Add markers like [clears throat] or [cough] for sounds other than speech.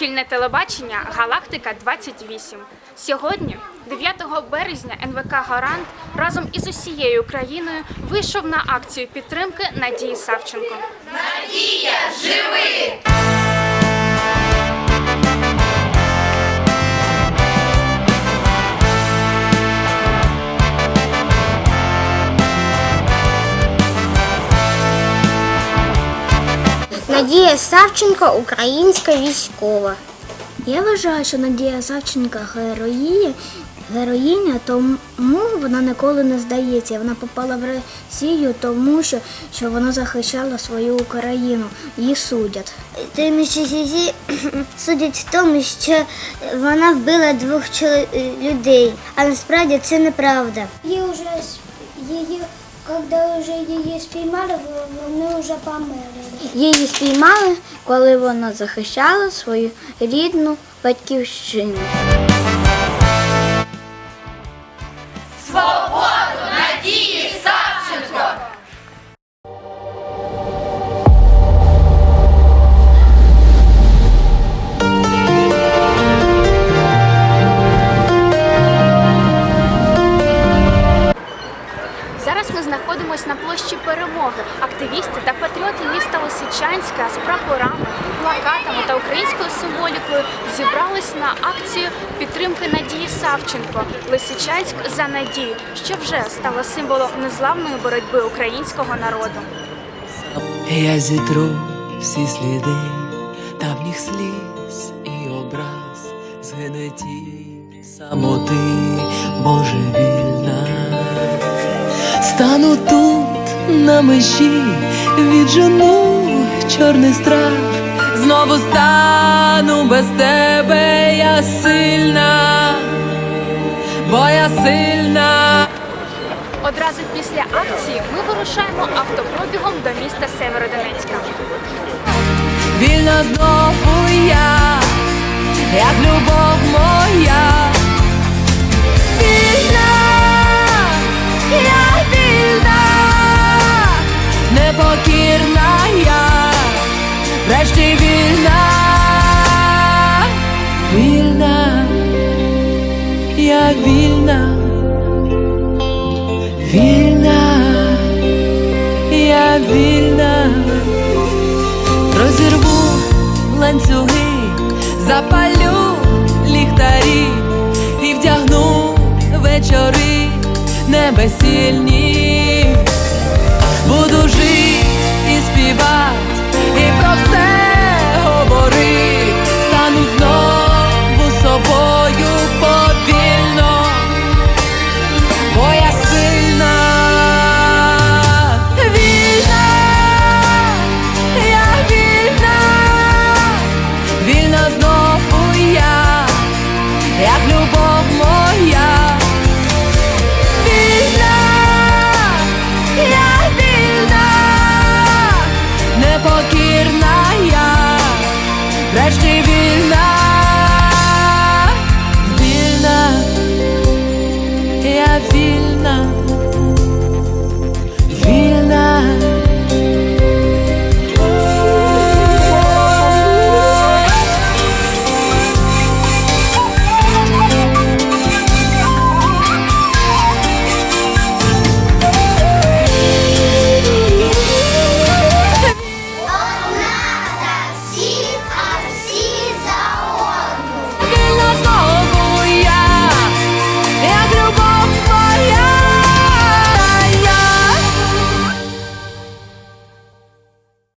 телебачення Галактика 28. Сьогодні, 9 березня, НВК Гарант разом із усією країною вийшов на акцію підтримки Надії Савченко. Надія Савченко, українська військова. Я вважаю, що Надія Савченко героїня, героїня, тому вона ніколи не здається. Вона попала в Росію, тому що, що вона захищала свою Україну. Її судять. Тим, що її [clears throat] судять в тому, що вона вбила двох чоло- людей, а насправді це неправда. Її вже її, коли вже її спіймали, вони вже померли. Її спіймали, коли вона захищала свою рідну батьківщину. Ми знаходимося на площі Перемоги. Активісти та патріоти міста Лисичанська з прапорами, плакатами та українською символікою зібрались на акцію підтримки Надії Савченко Лисичанськ за надію, що вже стало символом незламної боротьби українського народу. Я зітру всі сліди давніх сліз і образ згине ті самоти божевільна. Стану тут на межі, віджену чорний страх. Знову стану без тебе, я сильна, бо я сильна. Одразу після акції ми вирушаємо автопробігом до міста Северодонецька. Вільна знову я, як любов я вільна, вільна, я вільна розірву ланцюги, запалю ліхтарі і вдягну вечори небесільні.